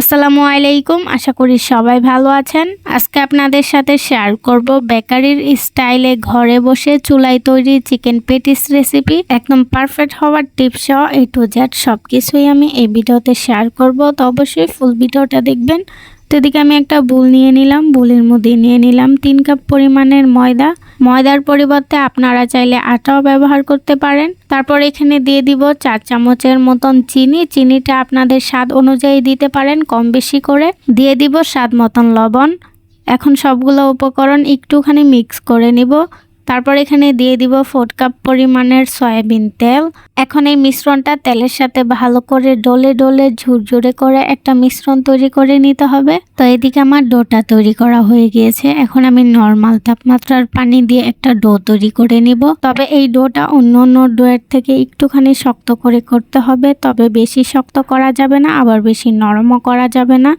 আসসালামু আলাইকুম। আশা করি সবাই ভালো আছেন। আজকে আপনাদের সাথে শেয়ার করব বেকারির স্টাইলে ঘরে বসে চুলাই তৈরি চিকেন পেটিস রেসিপি একদম পারফেক্ট হওয়ার টিপস সহ এ টু জেড সব কিছুই আমি এই ভিডিওতে শেয়ার করব। তো অবশ্যই ফুল ভিডিওটা দেখবেন। তো আমি একটা বুল নিয়ে নিলাম, বুলের মধ্যে নিয়ে নিলাম তিন কাপ পরিমাণের ময়দা। ময়দার পরিবর্তে আপনারা চাইলে আটাও ব্যবহার করতে পারেন। তারপর এখানে দিয়ে দিব চার চামচের মতন চিনি। চিনিটা আপনাদের স্বাদ অনুযায়ী দিতে পারেন, কম বেশি করে। দিয়ে দিব স্বাদ মতন লবণ। এখন সবগুলো উপকরণ একটুখানি মিক্স করে নিব। তারপর এখানে দিয়ে দিব ফোর কাপ পরিমাণের সয়াবিন তেল। এখন এই মিশ্রণটা তেলের সাথে ভালো করে ডলে ডলে ঝুরঝুরে করে একটা মিশ্রণ তৈরি করে নিতে হবে। তো এদিকে আমার ডোটা তৈরি করা হয়ে গিয়েছে। এখন আমি নর্মাল তাপমাত্রার পানি দিয়ে একটা ডো তৈরি করে নিব। তবে এই ডোটা অন্য অন্য ডোয়ের থেকে একটুখানি শক্ত করে করতে হবে। তবে বেশি শক্ত করা যাবে না, আবার বেশি নরমও করা যাবে না।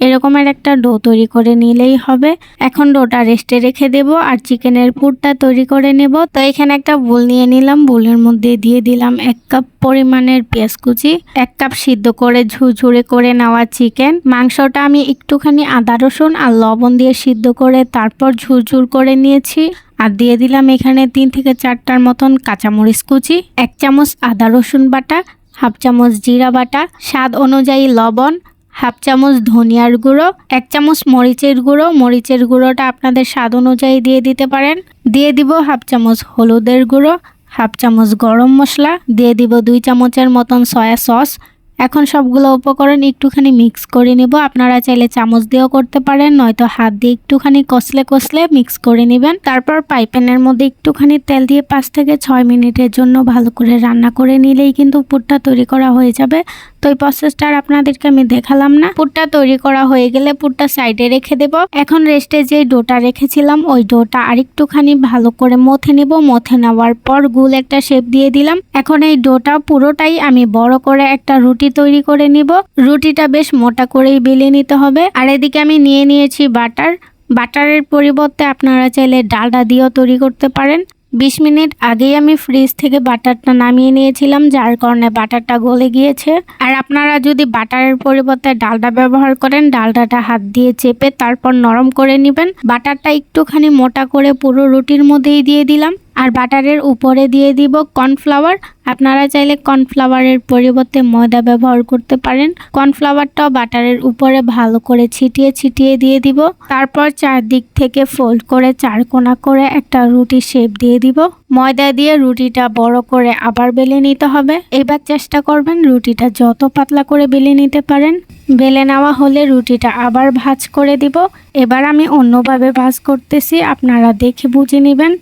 এরকমের একটা ডো তৈরি করে নিলেই হবে। এখন ডোটা রেস্টে রেখে দেব আর চিকেনের পুরটা তৈরি করে নেব। তো এখানে একটা বুল নিয়ে নিলাম। বুলের মধ্যে দিয়ে দিলাম এক কাপ পরিমাণের পেঁয়াজ কুচি, এক কাপ সিদ্ধ করে ঝুরঝুরে করে নেওয়া চিকেন। মাংসটা আমি একটুখানি আদা, রসুন আর লবণ দিয়ে সিদ্ধ করে তারপর ঝুরঝুর করে নিয়েছি। আর দিয়ে দিলাম এখানে তিন থেকে চারটার মতন কাঁচামরিচ কুচি, এক চামচ আদা, রসুন বাটা, হাফ চামচ জিরা বাটা। স্বাদ অনুযায়ী লবণ হাফ চামচ ধনিয়ার গুঁড়ো, এক চামচ মরিচের গুঁড়ো। মরিচের গুঁড়োটা আপনাদের স্বাদ অনুযায়ী দিয়ে দিতে পারেন। দিয়ে দিব হাফ চামচ হলুদের গুঁড়ো, হাফ চামচ গরম মশলা, দিয়ে দিব দুই চামচের মতন সয়া সস। এখন সবগুলো উপকরণ একটুখানি মিক্স করে নেব। আপনারা চাইলে চামচ দিয়েও করতে পারেন, নয়তো হাত দিয়ে একটুখানি কষলে কষলে মিক্স করে নেবেন। তারপর পাইপেনের মধ্যে একটুখানি তেল দিয়ে পাঁচ থেকে ছয় মিনিটের জন্য ভালো করে রান্না করে নিলেই কিন্তু পুরটা তৈরি করা হয়ে যাবে। তো এই প্রসেসটা আর আপনাদেরকে আমি দেখালাম না। পুরটা তৈরি করা হয়ে গেলে পুরটা সাইডে রেখে দেব। এখন রেস্টে যে ডোটা রেখেছিলাম, ওই ডোটা আরেকটুখানি ভালো করে মথে নেব। মথে নেওয়ার পর গুল একটা শেপ দিয়ে দিলাম। এখন এই ডোটা পুরোটাই আমি বড় করে একটা রুটি তৈরি করে নিব। রুটিটা বেশ মোটা করেই বেলে নিতে হবে। আর এদিকে আমি নিয়ে নিয়েছি বাটার। বাটারের পরিবর্তে আপনারা চাইলে ডালডা দিয়েও তৈরি করতে পারেন। বিশ মিনিট আগেই আমি ফ্রিজ থেকে বাটারটা নামিয়ে নিয়েছিলাম, যার কারণে বাটারটা গলে গিয়েছে। আর আপনারা যদি বাটারের পরিবর্তে ডালটা ব্যবহার করেন ডালটাটা হাত দিয়ে চেপে তারপর নরম করে নেবেন। বাটারটা একটুখানি মোটা করে পুরো রুটির মধ্যেই দিয়ে দিলাম। আর বাটারের উপরে দিয়ে দিব কর্নফ্লাওয়ার। আপনারা চাইলে কর্নফ্লাওয়ারের পরিবর্তে ময়দা ব্যবহার করতে পারেন। কর্নফ্লাওয়ারটাও বাটারের উপরে ভালো করে ছিটিয়ে ছিটিয়ে দিয়ে দিব। তারপর চারদিক থেকে ফোল্ড করে চার কোনা করে একটা রুটি শেপ দিয়ে দিব। ময়দা দিয়ে রুটিটা বড় করে আবার বেলে নিতে হবে। এবার চেষ্টা করবেন রুটিটা যত পাতলা করে বেলে নিতে পারেন। বেলে নেওয়া হলে রুটিটা আবার ভাজ করে দিব। এবার আমি অন্যভাবে ভাজ করতেছি। আপনারা দেখে বুঝে নেবেন।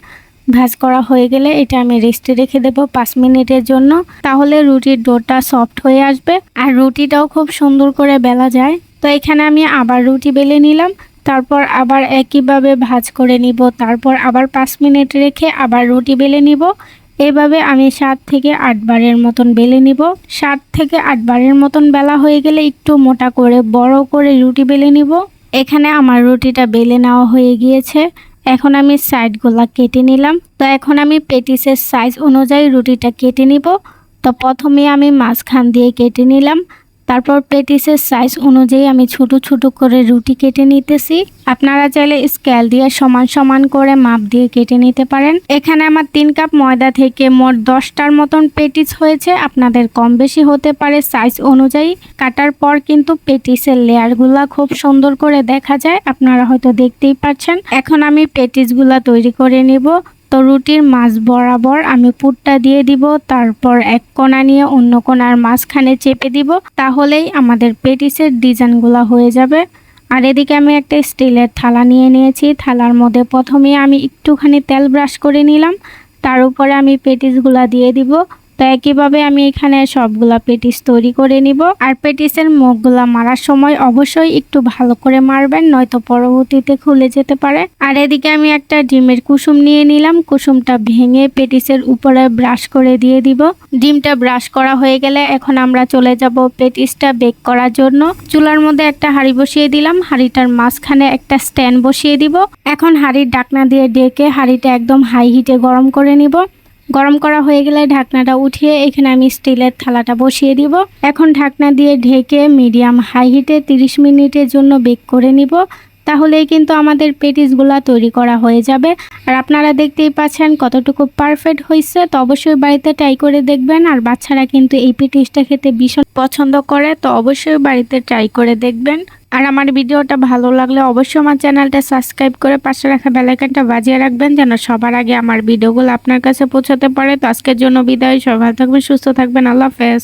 ভাজ করা হয়ে গেলে এটা আমি রেস্টে রেখে দেব পাঁচ মিনিটের জন্য। তাহলে রুটির ডোটা সফট হয়ে আসবে। আর রুটিটাও খুব সুন্দর করে বেলা যায়। তো এখানে আমি আবার রুটি বেলে নিলাম। তারপর আবার একইভাবে ভাজ করে নিব। তারপর আবার পাঁচ মিনিট রেখে আবার রুটি বেলে নিব। এভাবে আমি সাত থেকে আটবারের মতন বেলে নিব। সাত থেকে আটবারের মতন বেলা হয়ে গেলে একটু মোটা করে বড় করে রুটি বেলে নিব। এখানে আমার রুটিটা বেলে নেওয়া হয়ে গিয়েছে। এখন আমি সাইডগুলা কেটে নিলাম। তো এখন আমি পেটিসের সাইজ অনুযায়ী রুটিটা কেটে নিব। তো প্রথমে আমি মাঝখান দিয়ে কেটে নিলাম। তারপর পেটিসের সাইজ অনুযায়ী আমি ছোট ছোট করে রুটি কেটে নিতেছি। আপনারা চাইলে স্কেল দিয়ে সমান সমান করে মাপ দিয়ে কেটে নিতে পারেন। এখানে আমার তিন কাপ ময়দা থেকে মোট দশটার মতন পেটিস হয়েছে। আপনাদের কম বেশি হতে পারে সাইজ অনুযায়ী। কাটার পর কিন্তু পেটিসের লেয়ারগুলা খুব সুন্দর করে দেখা যায়। আপনারা হয়তো দেখতেই পাচ্ছেন। এখন আমি পেটিসগুলা তৈরি করে নিব। তো রুটির মাছ বরাবর আমি পুরটা দিয়ে দিব, তারপর এক কোণা নিয়ে অন্য কোনার মাঝখানে চেপে দিব, তাহলেই আমাদের পেটিসের ডিজাইনগুলো হয়ে যাবে। আর এদিকে আমি একটা স্টিলের থালা নিয়ে নিয়েছি, থালার মধ্যে প্রথমে আমি একটুখানি তেল ব্রাশ করে নিলাম, তার উপরে আমি পেটিসগুলা দিয়ে দিব। তো একইভাবে আমি এখানে সবগুলা পেটিস তৈরি করে নিব। আর পেটিসের মুখগুলা মারার সময় অবশ্যই একটু ভালো করে মারবেন, নয়তো পরবর্তীতে খুলে যেতে পারে। আর এদিকে আমি একটা ডিমের কুসুম নিয়ে নিলাম। কুসুমটা ভেঙে পেটিসের উপরে ব্রাশ করে দিয়ে দিব। ডিমটা ব্রাশ করা হয়ে গেলে এখন আমরা চলে যাব পেটিসটা বেক করার জন্য। চুলার মধ্যে একটা হাঁড়ি বসিয়ে দিলাম। হাঁড়িটার মাঝখানে একটা স্ট্যান্ড বসিয়ে দিব। এখন হাঁড়ির ডাকনা দিয়ে ডেকে হাঁড়িটা একদম হাই হিটে গরম করে নিব। গরম করা হয়ে গেলে ঢাকনাটা উঠিয়ে এখানে আমি স্টিলের থালাটা বসিয়ে দিব। এখন ঢাকনা দিয়ে ঢেকে মিডিয়াম হাই হিটে 30 মিনিটের জন্য বেক করে নিব। তাহলেই কিন্তু আমাদের পেটিসগুলা তৈরি করা হয়ে যাবে। আর আপনারা দেখতেই পাচ্ছেন কতটুকু পারফেক্ট হয়েছে তো অবশ্যই বাড়িতে ট্রাই করে দেখবেন। আর বাচ্চারা কিন্তু এই পেটিসটা খেতে ভীষণ পছন্দ করে। তো অবশ্যই বাড়িতে ট্রাই করে দেখবেন। আর আমার ভিডিওটা ভালো লাগলে অবশ্যই আমার চ্যানেলটা সাবস্ক্রাইব করে পাশে রাখা বেলাইকানটা বাজিয়ে রাখবেন, যেন সবার আগে আমার ভিডিওগুলো আপনার কাছে পৌঁছাতে পারে। তো আজকের জন্য বিদায়। সবাই থাকবেন, সুস্থ থাকবেন। আল্লাহ হাফেজ।